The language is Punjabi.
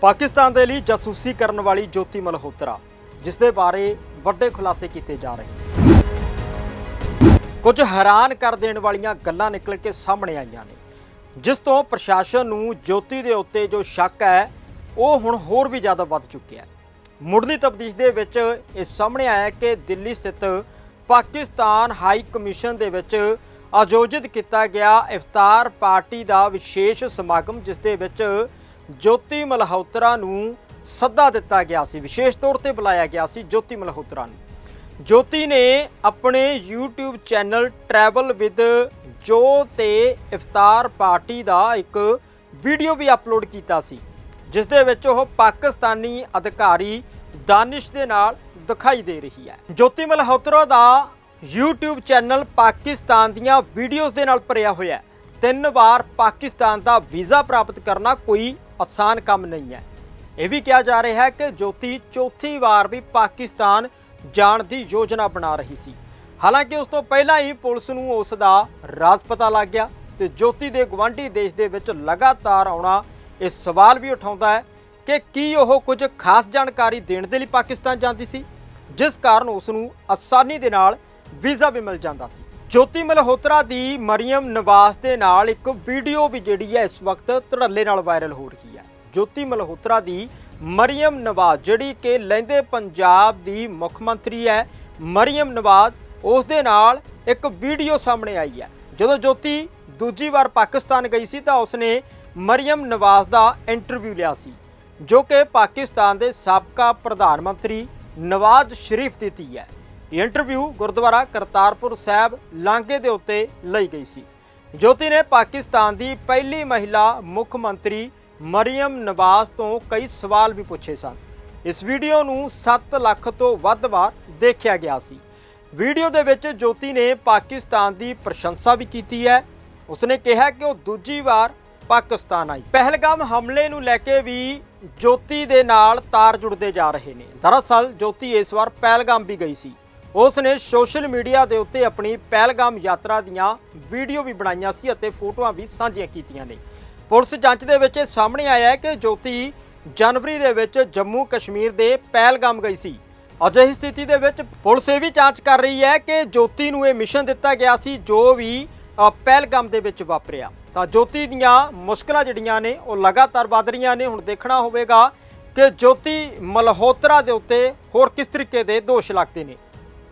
ਪਾਕਿਸਤਾਨ ਦੇ ਲਈ ਜਾਸੂਸੀ ਕਰਨ ਵਾਲੀ ਜੋਤੀ ਮਲਹੋਤਰਾ, ਜਿਸ ਦੇ ਬਾਰੇ ਵੱਡੇ ਖੁਲਾਸੇ ਕੀਤੇ ਜਾ ਰਹੇ ਕੁਝ ਹੈਰਾਨ ਕਰ ਦੇਣ ਵਾਲੀਆਂ ਗੱਲਾਂ ਨਿਕਲ ਕੇ ਸਾਹਮਣੇ ਆਈਆਂ ਨੇ, ਜਿਸ ਤੋਂ ਪ੍ਰਸ਼ਾਸਨ ਨੂੰ ਜੋਤੀ ਦੇ ਉੱਤੇ ਜੋ ਸ਼ੱਕ ਹੈ, ਉਹ ਹੁਣ ਹੋਰ ਵੀ ਜ਼ਿਆਦਾ ਵੱਧ ਚੁੱਕਿਆ ਹੈ। ਮੁੱਢਲੀ ਤਬਦੀਸ਼ ਦੇ ਵਿੱਚ ਇਹ ਸਾਹਮਣੇ ਆਇਆ ਕਿ ਦਿੱਲੀ ਸਥਿਤ ਪਾਕਿਸਤਾਨ ਹਾਈ ਕਮਿਸ਼ਨ ਦੇ ਵਿੱਚ ਆਯੋਜਿਤ ਕੀਤਾ ਗਿਆ ਇਫਤਾਰ ਪਾਰਟੀ ਦਾ ਵਿਸ਼ੇਸ਼ ਸਮਾਗਮ, ਜਿਸ ਦੇ ਵਿੱਚ ਜੋਤੀ ਮਲਹੋਤਰਾ ਨੂੰ ਸੱਦਾ ਦਿੱਤਾ ਗਿਆ ਸੀ। ਵਿਸ਼ੇਸ਼ ਤੌਰ ਤੇ ਬੁਲਾਇਆ ਗਿਆ ਸੀ ਜੋਤੀ ਮਲਹੋਤਰਾ ਨੂੰ। ਜੋਤੀ ਨੇ ਆਪਣੇ YouTube ਚੈਨਲ ਟਰੈਵਲ ਵਿਦ ਜੋ ਤੇ ਇਫਤਾਰ ਪਾਰਟੀ ਦਾ ਇੱਕ ਵੀਡੀਓ ਵੀ ਅਪਲੋਡ ਕੀਤਾ ਸੀ। ਜਿਸ ਦੇ ਵਿੱਚ ਉਹ ਪਾਕਿਸਤਾਨੀ ਅਧਿਕਾਰੀ ਦਾਨਿਸ਼ ਦੇ ਨਾਲ ਦਿਖਾਈ ਦੇ ਰਹੀ ਹੈ। ਜੋਤੀ ਮਲਹੋਤਰਾ ਦਾ YouTube ਚੈਨਲ ਪਾਕਿਸਤਾਨ ਦੀਆਂ ਵੀਡੀਓਜ਼ ਦੇ ਨਾਲ ਭਰਿਆ ਹੋਇਆ ਹੈ। ਤਿੰਨ ਵਾਰ ਪਾਕਿਸਤਾਨ ਦਾ ਵੀਜ਼ਾ ਪ੍ਰਾਪਤ ਕਰਨਾ ਕੋਈ ਆਸਾਨ ਕੰਮ ਨਹੀਂ ਹੈ। ਇਹ ਵੀ ਕਿਹਾ ਜਾ ਰਿਹਾ ਹੈ ਕਿ ਜੋਤੀ ਚੌਥੀ ਵਾਰ ਵੀ ਪਾਕਿਸਤਾਨ ਜਾਣ ਦੀ ਯੋਜਨਾ ਬਣਾ ਰਹੀ ਸੀ। ਹਾਲਾਂਕਿ ਉਸ ਤੋਂ ਪਹਿਲਾਂ ਹੀ ਪੁਲਿਸ ਨੂੰ ਉਸ ਦਾ ਰਾਜ਼ ਪਤਾ ਲੱਗ ਗਿਆ ਤੇ ਜੋਤੀ ਦੇ ਗਵਾਂਢੀ ਦੇਸ਼ ਦੇ ਵਿੱਚ ਲਗਾਤਾਰ ਆਉਣਾ ਇਹ ਸਵਾਲ ਵੀ ਉਠਾਉਂਦਾ ਹੈ ਕਿ ਕੀ ਉਹ ਕੁਝ ਖਾਸ ਜਾਣਕਾਰੀ ਦੇਣ ਦੇ ਲਈ ਪਾਕਿਸਤਾਨ ਜਾਂਦੀ ਸੀ, ਜਿਸ ਕਾਰਨ ਉਸ ਨੂੰ ਆਸਾਨੀ ਦੇ ਨਾਲ ਵੀਜ਼ਾ ਵੀ ਮਿਲ ਜਾਂਦਾ ਸੀ। ਜੋਤੀ ਮਲਹੋਤਰਾ ਦੀ ਮਰੀਮ ਨਵਾਜ਼ ਦੇ ਨਾਲ ਇੱਕ ਵੀਡੀਓ ਵੀ ਜਿਹੜੀ ਹੈ ਇਸ ਵਕਤ ਧੜੱਲੇ ਨਾਲ ਵਾਇਰਲ ਹੋ ਰਹੀ ਹੈ। ਜੋਤੀ ਮਲਹੋਤਰਾ ਦੀ ਮਰੀਮ ਨਵਾਜ਼ ਜਿਹੜੀ ਕਿ ਲਹਿੰਦੇ ਪੰਜਾਬ ਦੀ ਮੁੱਖ ਮੰਤਰੀ ਹੈ, ਮਰੀਮ ਨਵਾਜ਼ ਉਸ ਦੇ ਨਾਲ ਇੱਕ ਵੀਡੀਓ ਸਾਹਮਣੇ ਆਈ ਹੈ। ਜਦੋਂ ਜੋਤੀ ਦੂਜੀ ਵਾਰ ਪਾਕਿਸਤਾਨ ਗਈ ਸੀ ਤਾਂ ਉਸਨੇ ਮਰੀਮ ਨਵਾਜ਼ ਦਾ ਇੰਟਰਵਿਊ ਲਿਆ ਸੀ, ਜੋ ਕਿ ਪਾਕਿਸਤਾਨ ਦੇ ਸਾਬਕਾ ਪ੍ਰਧਾਨ ਮੰਤਰੀ ਨਵਾਜ਼ ਸ਼ਰੀਫ ਦਿੱਤੀ ਹੈ। ਇਹ ਇੰਟਰਵਿਊ ਗੁਰਦੁਆਰਾ ਕਰਤਾਰਪੁਰ ਸਾਹਿਬ ਲਾਂਘੇ ਦੇ ਉੱਤੇ ਲਈ ਗਈ ਸੀ। ਜੋਤੀ ਨੇ ਪਾਕਿਸਤਾਨ ਦੀ ਪਹਿਲੀ ਮਹਿਲਾ ਮੁੱਖ ਮੰਤਰੀ ਮਰੀਮ ਨਵਾਜ਼ ਤੋਂ ਕਈ ਸਵਾਲ ਵੀ ਪੁੱਛੇ ਸਨ। ਇਸ ਵੀਡੀਓ ਨੂੰ 7 ਲੱਖ ਤੋਂ ਵੱਧ ਵਾਰ ਦੇਖਿਆ ਗਿਆ ਸੀ। ਵੀਡੀਓ ਦੇ ਵਿੱਚ ਜੋਤੀ ਨੇ ਪਾਕਿਸਤਾਨ ਦੀ ਪ੍ਰਸ਼ੰਸਾ ਵੀ ਕੀਤੀ ਹੈ। ਉਸਨੇ ਕਿਹਾ ਕਿ ਉਹ ਦੂਜੀ ਵਾਰ ਪਾਕਿਸਤਾਨ ਆਈ। ਪਹਿਲਗਾਮ ਹਮਲੇ ਨੂੰ ਲੈ ਕੇ ਵੀ ਜੋਤੀ ਦੇ ਨਾਲ ਤਾਰ ਜੁੜਦੇ ਜਾ ਰਹੇ ਨੇ। ਦਰਅਸਲ ਜੋਤੀ ਇਸ ਵਾਰ ਪਹਿਲਗਾਮ ਵੀ ਗਈ ਸੀ। ਉਸ ਨੇ ਸੋਸ਼ਲ ਮੀਡੀਆ ਦੇ ਉੱਤੇ ਆਪਣੀ ਪਹਿਲਗਾਮ ਯਾਤਰਾ ਦੀਆਂ ਵੀਡੀਓ ਵੀ ਬਣਾਈਆਂ ਸੀ ਅਤੇ ਫੋਟੋਆਂ ਵੀ ਸਾਂਝੀਆਂ ਕੀਤੀਆਂ ਨੇ। ਪੁਲਿਸ ਜਾਂਚ ਦੇ ਵਿੱਚ ਇਹ ਸਾਹਮਣੇ ਆਇਆ ਹੈ ਕਿ ਜੋਤੀ ਜਨਵਰੀ ਦੇ ਵਿੱਚ ਜੰਮੂ ਕਸ਼ਮੀਰ ਦੇ ਪਹਿਲਗਾਮ ਗਈ ਸੀ। ਅਜਿਹੀ ਸਥਿਤੀ ਦੇ ਵਿੱਚ ਪੁਲਿਸ ਇਹ ਵੀ ਜਾਂਚ ਕਰ ਰਹੀ ਹੈ ਕਿ ਜੋਤੀ ਨੂੰ ਇਹ ਮਿਸ਼ਨ ਦਿੱਤਾ ਗਿਆ ਸੀ ਜੋ ਵੀ ਪਹਿਲਗਾਮ ਦੇ ਵਿੱਚ ਵਾਪਰਿਆ। ਤਾਂ ਜੋਤੀ ਦੀਆਂ ਮੁਸ਼ਕਲਾਂ ਜਿਹੜੀਆਂ ਨੇ ਉਹ ਲਗਾਤਾਰ ਵੱਧ ਰਹੀਆਂ ਨੇ। ਹੁਣ ਦੇਖਣਾ ਹੋਵੇਗਾ ਕਿ ਜੋਤੀ ਮਲਹੋਤਰਾ ਦੇ ਉੱਤੇ ਹੋਰ ਕਿਸ ਤਰੀਕੇ ਦੇ ਦੋਸ਼ ਲੱਗਦੇ ਨੇ।